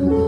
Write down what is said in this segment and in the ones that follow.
Ooh.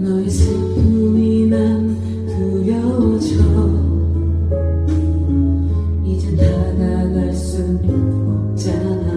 너의 슬픔이 난 두려워져. 이젠 다가갈 순 없잖아.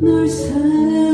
널 사랑